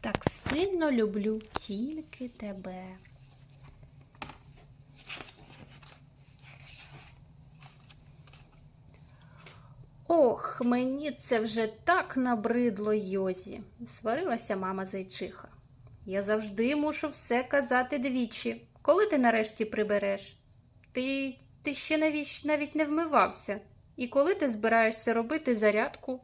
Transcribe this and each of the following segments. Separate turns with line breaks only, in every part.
Так сильно люблю тільки тебе. Ох, мені це вже так набридло Йозі, сварилася мама зайчиха. Я завжди мушу все казати двічі. Коли ти нарешті прибереш? Ти, ти ще навіть, навіть не вмивався. І коли ти збираєшся робити зарядку?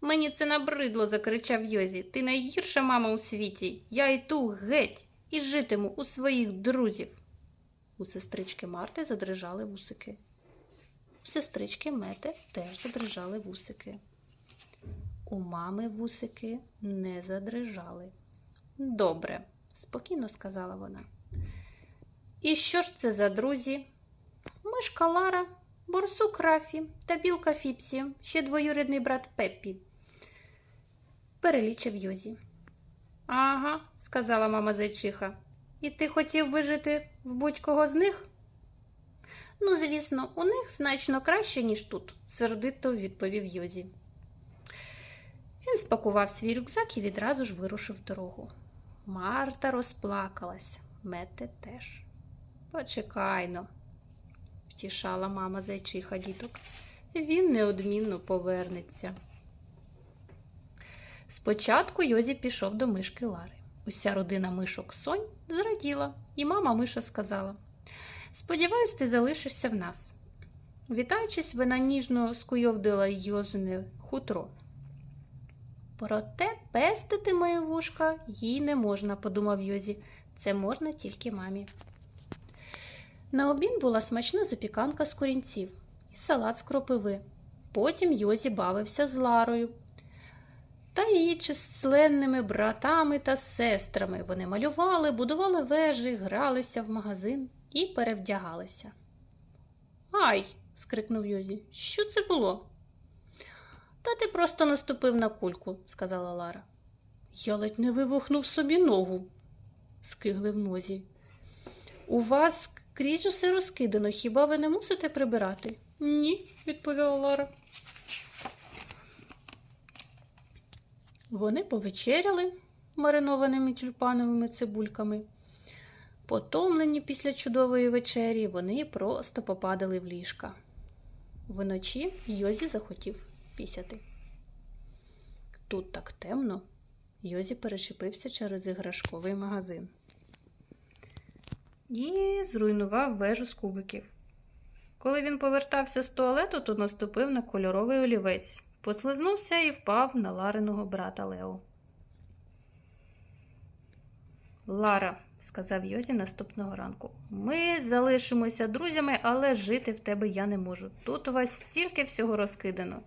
Мені це набридло, закричав Йозі. Ти найгірша мама у світі. Я йду геть і житиму у своїх друзів. У сестрички Марти задрижали вусики. У сестрички Мети теж задрижали вусики. У мами вусики не задрижали. Добре, спокійно сказала вона. І що ж це за друзі? Мишка Лара, борсук Рафі та білка Фіпсі, ще двоюрідний брат Пеппі. Перелічив Йозі. Ага, сказала мама зайчиха. І ти хотів би жити в будь-кого з них? Ну, звісно, у них значно краще, ніж тут, сердито відповів Йозі. Він спакував свій рюкзак і відразу ж вирушив дорогу. Марта розплакалась, Мете теж. Почекайно, втішала мама зайчиха діток. Він неодмінно повернеться. Спочатку Йозі пішов до мишки Лари. Уся родина мишок Сонь зраділа, і мама миша сказала: Сподіваюсь, ти залишишся в нас. Вітаючись, вона ніжно скуйовдила Йозине хутро. Проте пестити моє вушка їй не можна, подумав Йозі. Це можна тільки мамі. На обід була смачна запіканка з корінців і салат з кропиви. Потім Йозі бавився з Ларою та її численними братами та сестрами. Вони малювали, будували вежі, гралися в магазин і перевдягалися. Ай! скрикнув Йозі. Що це було? Та ти просто наступив на кульку, сказала Лара. Я ледь не вивухнув собі ногу, скиглив нозі. У вас крізь усе розкидано, хіба ви не мусите прибирати? Ні, відповіла Лара. Вони повечеряли маринованими тюльпановими цибульками. Потомлені після чудової вечері, вони просто попадали в ліжка. Вночі Йозі захотів пісяти. Тут так темно, Йозі перечепився через іграшковий магазин і зруйнував вежу з кубиків. Коли він повертався з туалету, то наступив на кольоровий олівець, послизнувся і впав на Лариного брата Лео. Лара, сказав Йозі наступного ранку, ми залишимося друзями, але жити в тебе я не можу. Тут у вас стільки всього розкидано.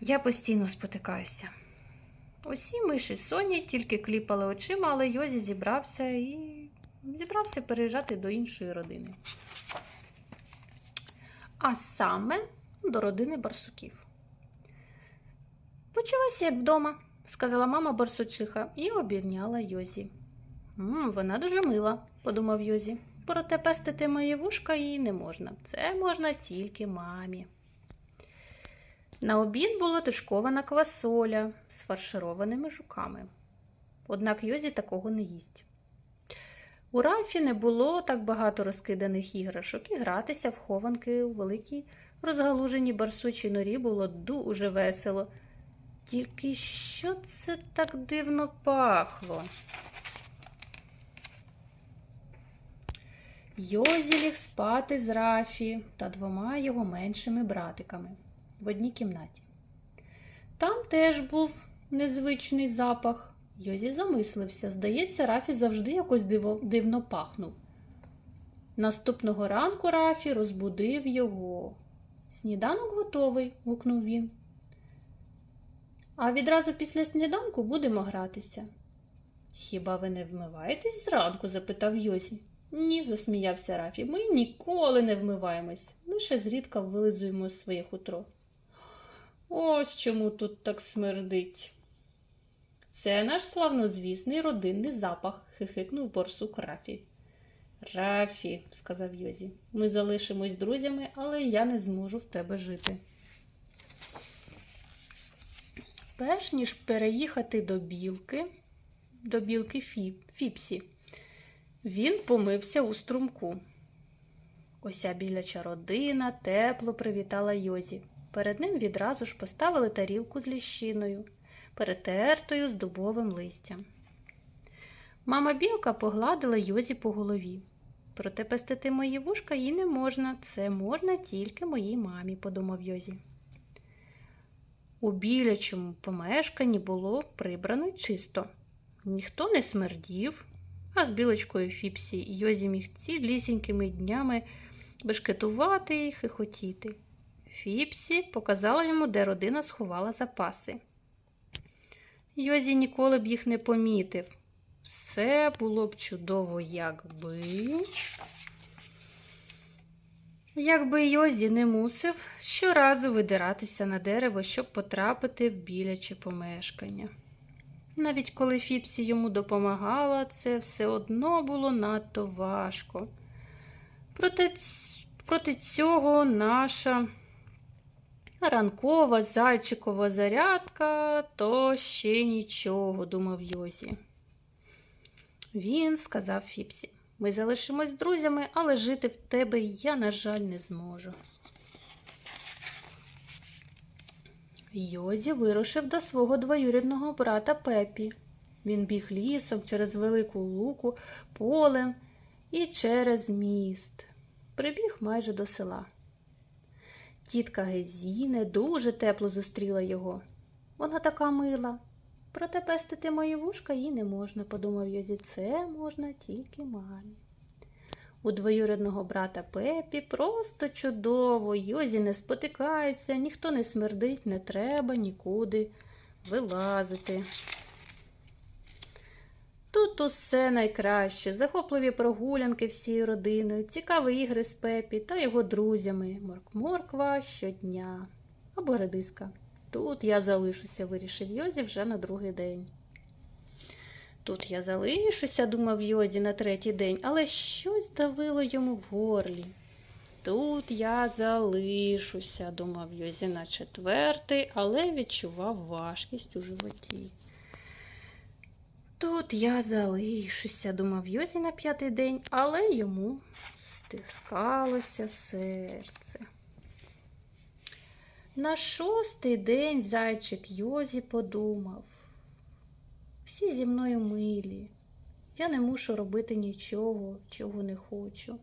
Я постійно спотикаюся. Усі миші Соні тільки кліпали очима, але Йозі зібрався і зібрався переїжджати до іншої родини. А саме до родини барсуків. Почувайся як вдома, сказала мама барсучиха і обірняла Йозі. «М, вона дуже мила, подумав Йозі. Проте пестити мої вушка їй не можна. Це можна тільки мамі. На обід була тишкована квасоля з фаршированими жуками. Однак Йозі такого не їсть. У Рафі не було так багато розкиданих іграшок, і гратися в хованки у великій розгалуженій барсучій норі було дуже весело. Тільки що це так дивно пахло? Йозі ліг спати з Рафі та двома його меншими братиками в одній кімнаті. Там теж був незвичний запах. Йозі замислився. Здається, Рафі завжди якось диво, дивно пахнув. Наступного ранку Рафі розбудив його. Сніданок готовий, гукнув він. А відразу після сніданку будемо гратися. Хіба ви не вмиваєтесь зранку? запитав Йозі. Ні, засміявся Рафі. Ми ніколи не вмиваємось, лише зрідка вилизуємо своє хутро. Ось чому тут так смердить. Це наш славнозвісний родинний запах, хихикнув борсук Рафі. Рафі, сказав Йозі, ми залишимось друзями, але я не зможу в тебе жити. Перш ніж переїхати до білки, до білки Фі, Фіпсі, він помився у струмку. Ося біляча родина тепло привітала Йозі. Перед ним відразу ж поставили тарілку з ліщиною, перетертою з дубовим листям. Мама білка погладила Йозі по голові. Проте пестити мої вушка їй не можна, це можна тільки моїй мамі, подумав Йозі. У білячому помешканні було прибрано чисто. Ніхто не смердів, а з білочкою Фіпсі Йозі міг цілісінькими днями бешкетувати і хихотіти. Фіпсі показала йому, де родина сховала запаси. Йозі ніколи б їх не помітив. Все було б чудово, якби. Якби Йозі не мусив щоразу видиратися на дерево, щоб потрапити в біляче помешкання. Навіть коли Фіпсі йому допомагала, це все одно було надто важко. Проти, ць- проти цього наша ранкова зайчикова зарядка то ще нічого, думав Йозі. Він сказав Фіпсі. Ми залишимось друзями, але жити в тебе я, на жаль, не зможу. Йозі вирушив до свого двоюрідного брата Пепі. Він біг лісом через велику луку, полем і через міст. Прибіг майже до села. Тітка Гезіне дуже тепло зустріла його. Вона така мила. Проте пестити мої вушка їй не можна, подумав Йозі. Це можна тільки мамі. У двоюрідного брата Пепі просто чудово. Йозі не спотикається, ніхто не смердить, не треба нікуди вилазити. Тут усе найкраще, захопливі прогулянки всією родиною, цікаві ігри з Пепі та його друзями. Морк-морква щодня або редиска. Тут я залишуся, вирішив Йозі вже на другий день. Тут я залишуся, думав Йозі на третій день, але щось давило йому в горлі. Тут я залишуся, думав Йозі на четвертий, але відчував важкість у животі. Тут я залишуся, думав Йозі на п'ятий день, але йому стискалося серце. На шостий день зайчик Йозі подумав. Всі зі мною милі. Я не мушу робити нічого, чого не хочу.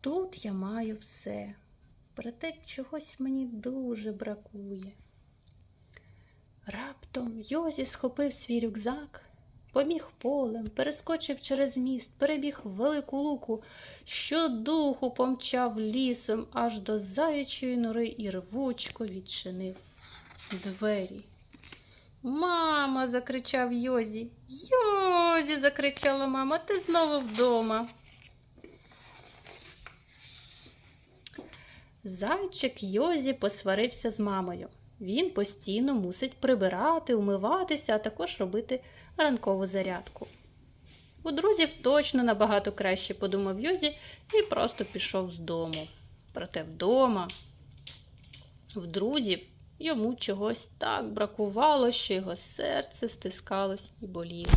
Тут я маю все, проте чогось мені дуже бракує. Раптом Йозі схопив свій рюкзак, поміг полем, перескочив через міст, перебіг велику луку, щодуху помчав лісом аж до заячої нори і рвучко відчинив двері. Мама, закричав Йозі. Йозі, закричала мама, ти знову вдома. Зайчик Йозі посварився з мамою. Він постійно мусить прибирати, умиватися, а також робити ранкову зарядку. У друзів точно набагато краще, подумав Йозі і просто пішов з дому. Проте вдома, в друзів, йому чогось так бракувало, що його серце стискалось і боліло.